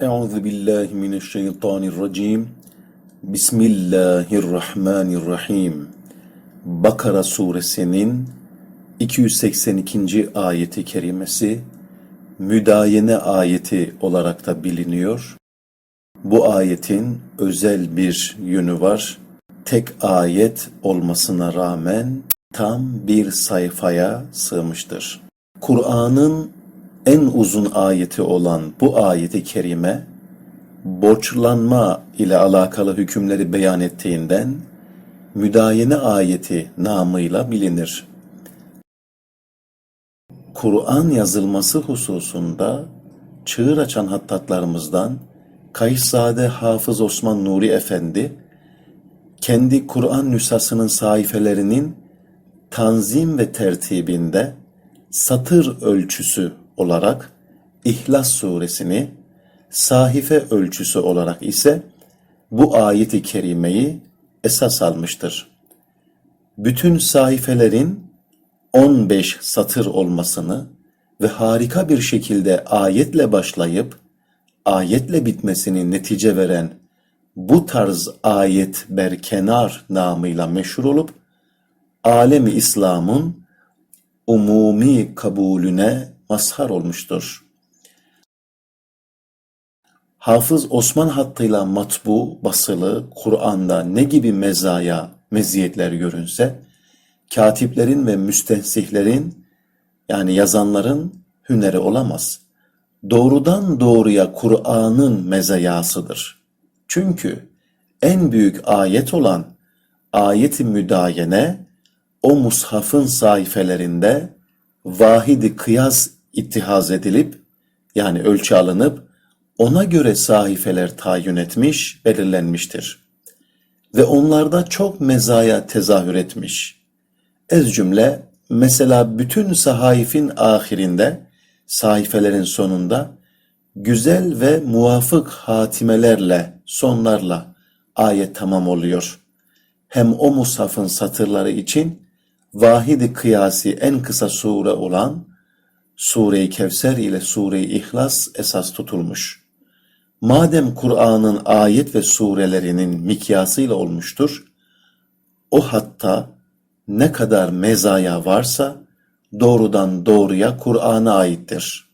Euzu billahi mineşşeytanirracim. Bismillahirrahmanirrahim. Bakara suresinin 282. ayeti kerimesi müdayene ayeti olarak da biliniyor. Bu ayetin özel bir yönü var. Tek ayet olmasına rağmen tam bir sayfaya sığmıştır. Kur'an'ın en uzun ayeti olan bu ayeti kerime borçlanma ile alakalı hükümleri beyan ettiğinden müdayene ayeti namıyla bilinir. Kur'an yazılması hususunda çığır açan hattatlarımızdan Kayıszade Hafız Osman Nuri Efendi kendi Kur'an nüshasının sayfelerinin tanzim ve tertibinde satır ölçüsü olarak İhlas suresini, sahife ölçüsü olarak ise bu ayeti kerimeyi esas almıştır. Bütün sayfelerin 15 satır olmasını ve harika bir şekilde ayetle başlayıp ayetle bitmesini netice veren bu tarz ayet berkenar namıyla meşhur olup alemi İslam'ın umumi kabulüne mazhar olmuştur. Hafız Osman hattıyla matbu, basılı, Kur'an'da ne gibi mezaya, meziyetler görünse, katiplerin ve müstensihlerin yani yazanların hüneri olamaz. Doğrudan doğruya Kur'an'ın mezayasıdır. Çünkü en büyük ayet olan ayet-i müdayene o mushafın sayfelerinde vahidi kıyas ittihaz edilip yani ölçü alınıp ona göre sahifeler tayin etmiş, belirlenmiştir. Ve onlarda çok mezaya tezahür etmiş. Ez cümle mesela bütün sahaifin ahirinde, sahifelerin sonunda güzel ve muvafık hatimelerle, sonlarla ayet tamam oluyor. Hem o mushafın satırları için vahidi kıyasi en kısa sure olan Sure-i Kevser ile Sure-i İhlas esas tutulmuş. Madem Kur'an'ın ayet ve surelerinin mikyasıyla olmuştur, o hatta ne kadar mezaya varsa doğrudan doğruya Kur'an'a aittir.